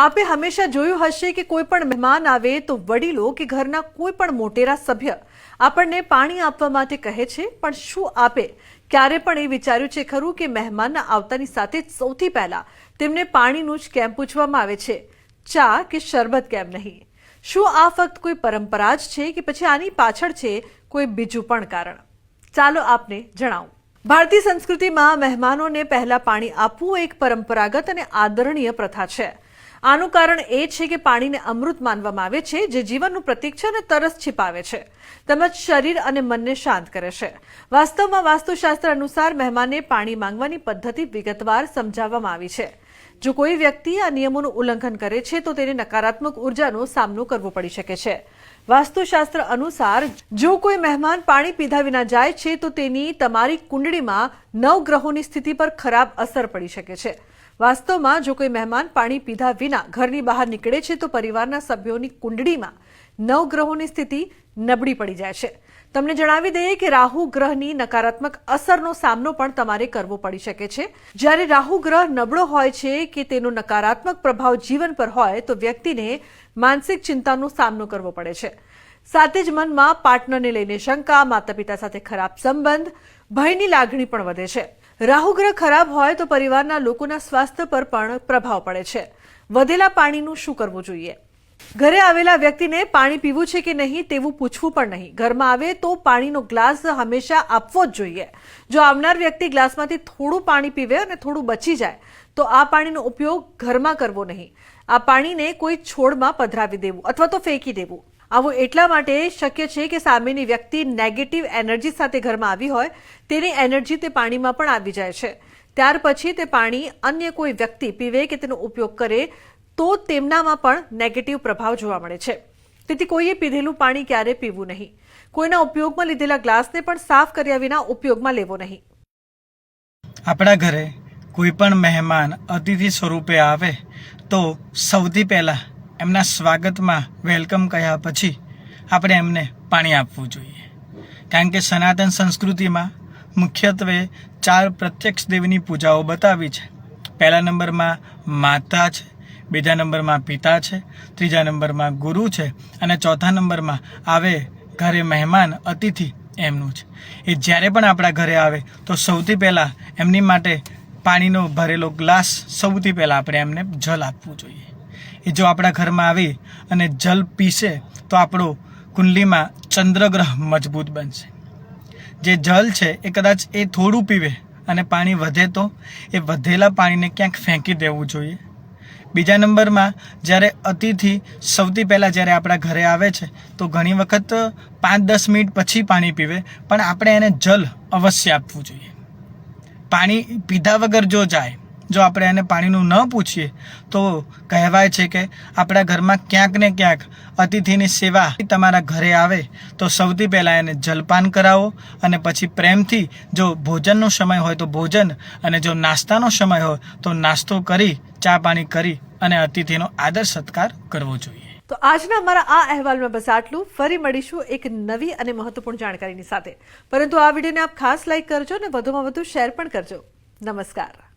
આપે હંમેશા જોયું હશે કે કોઈ પણ મહેમાન આવે તો વડીલો કે ઘરના કોઈ પણ મોટેરા સભ્ય આપણને પાણી આપવા માટે કહે છે, પણ શું આપે? ક્યારે પણ એ વિચાર્યું છે ખરું કે મહેમાનના આવતાની સાથે સૌથી પહેલા તેમને પાણીનું જ કેમ પૂછવામાં આવે છે, ચા કે શરબત કેમ નહીં? શું આ ફક્ત કોઈ પરંપરા જ છે કે પછી આની પાછળ છે કોઈ બીજું પણ કારણ? ચાલો આપને જણાવું. ભારતીય સંસ્કૃતિમાં મહેમાનોને પહેલા પાણી આપવું એક પરંપરાગત અને આદરણીય પ્રથા છે. આનું કારણ એ છે કે પાણીને અમૃત માનવામાં આવે છે, જે જીવનનું પ્રતીક છે અને તરસ છિપાવે છે. તેમજ શરીર અને મનને શાંત કરે છે. વાસ્તવમાં વાસ્તુશાસ્ત્ર અનુસાર મહેમાને પાણી માંગવાની પદ્ધતિ વિગતવાર સમજાવવામાં આવી છે. જો કોઈ વ્યક્તિ આ નિયમોનું ઉલ્લંઘન કરે છે, તો તેને નકારાત્મક ઉર્જાનો સામનો કરવો પડી શકે છે. વાસ્તુશાસ્ત્ર અનુસાર જો કોઈ મહેમાન પાણી પીધા વિના જાય છે, તો તેની તમારી કુંડળીમાં નવ ગ્રહોની સ્થિતિ પર ખરાબ અસર પડી શકે છે. વાસ્તવમાં જો કોઈ મહેમાન પાણી પીધા વિના ઘરની બહાર નીકળે છે, તો પરિવારના સભ્યોની કુંડળીમાં નવ ગ્રહોની સ્થિતિ નબળી પડી જાય છે. તમને જણાવી દઈએ કે રાહુ ગ્રહની નકારાત્મક અસરનો સામનો પણ તમારે કરવો પડી શકે છે. જ્યારે રાહુ ગ્રહ નબળો હોય છે કે તેનો નકારાત્મક પ્રભાવ જીવન પર હોય, તો વ્યક્તિને માનસિક ચિંતાનો સામનો કરવો પડે છે. સાથે જ મનમાં પાર્ટનરને લઈને શંકા માતા પિતા સાથે ખરાબ સંબંધ, ભયની લાગણી પણ વધે છે. રાહુ ગ્રહ ખરાબ હોય તો પરિવારના લોકોના સ્વાસ્થ્ય પર પણ પ્રભાવ પડે છે. વધેલા પાણીનું શું કરવું જોઈએ? ઘરે આવેલા વ્યક્તિને પાણી પીવું છે કે નહીં તેવું પૂછવું પણ નહીં. ઘરમાં આવે તો પાણીનો ગ્લાસ હંમેશા આપવો જ જોઈએ. જો આવનાર વ્યક્તિ ગ્લાસમાંથી થોડું પાણી પીવે અને થોડું બચી જાય, તો આ પાણીનો ઉપયોગ ઘરમાં કરવો નહીં. આ પાણીને કોઈ છોડમાં પધરાવી દેવું અથવા તો ફેંકી દેવું. આવું એટલા માટે શક્ય છે કે સામેની વ્યક્તિ નેગેટિવ એનર્જી સાથે ઘરમાં આવી હોય, તેની એનર્જી તે પાણીમાં પણ આવી જાય છે. ત્યાર પછી તે પાણી અન્ય કોઈ વ્યક્તિ પીવે કે તેનો ઉપયોગ કરે, તો તેમનામાં પણ નેગેટિવ પ્રભાવ જોવા મળે છે. તેથી કોઈએ પીધેલું પાણી ક્યારે પીવું નહીં. કોઈના ઉપયોગમાં લીધેલા ગ્લાસને પણ સાફ કર્યા વિના ઉપયોગમાં લેવો નહીં. આપણા ઘરે કોઈ પણ મહેમાન અતિથિ સ્વરૂપે આવે, તો સૌથી પહેલાં એમના સ્વાગતમાં વેલકમ કહ્યા પછી આપણે એમને પાણી આપવું જોઈએ. કારણ કે સનાતન સંસ્કૃતિમાં મુખ્યત્વે ચાર પ્રત્યક્ષ દેવની પૂજાઓ બતાવી છે. પહેલા નંબરમાં માતા છે, બીજા નંબરમાં પિતા છે, ત્રીજા નંબરમાં ગુરુ છે અને ચોથા નંબરમાં આવે ઘરે મહેમાન, અતિથિ એમનું છે. એ જ્યારે પણ આપણા ઘરે આવે તો સૌથી પહેલાં એમની માટે પાણીનો ભરેલો ગ્લાસ સૌથી પહેલાં આપણે એમને જલ આપવું જોઈએ. એ જો આપણા ઘરમાં આવી અને જલ પીશે, તો આપણો કુંડલીમાં ચંદ્રગ્રહ મજબૂત બનશે. જે જલ છે, એ કદાચ એ થોડું પીવે અને પાણી વધે તો એ વધેલા પાણીને ક્યાંક ફેંકી દેવું જોઈએ. બીજા નંબરમાં, જ્યારે અતિથિ સૌથી પહેલાં જ્યારે આપણા ઘરે આવે છે, તો ઘણી વખત પાંચ દસ મિનિટ પછી પાણી પીવે, પણ આપણે એને જલ અવશ્ય આપવું જોઈએ. પાણી પીધા વગર જો જાય જો આપણે એને પાણીનું ન પૂછીએ, તો કહેવાય છે કે આપણા ઘરમાં ક્યાંક ને ક્યાંક અતિથિની સેવા તમારા ઘરે આવે, તો સૌથી પહેલાં એને જલપાન કરાવો અને પછી પ્રેમથી જો ભોજનનો સમય હોય તો ભોજન અને જો નાસ્તાનો સમય હોય તો નાસ્તો કરી, ચા પાણી કરી અને અતિથિનો આદર સત્કાર કરવો જોઈએ. તો આજના અમારા આ અહેવાલમાં બસ આટલું. ફરી મળીશું એક નવી અને મહત્વપૂર્ણ જાણકારીની સાથે. પરંતુ આ વિડીયોને આપ ખાસ લાઇક કરજો અને વધુમાં વધુ શેર પણ કરજો. નમસ્કાર.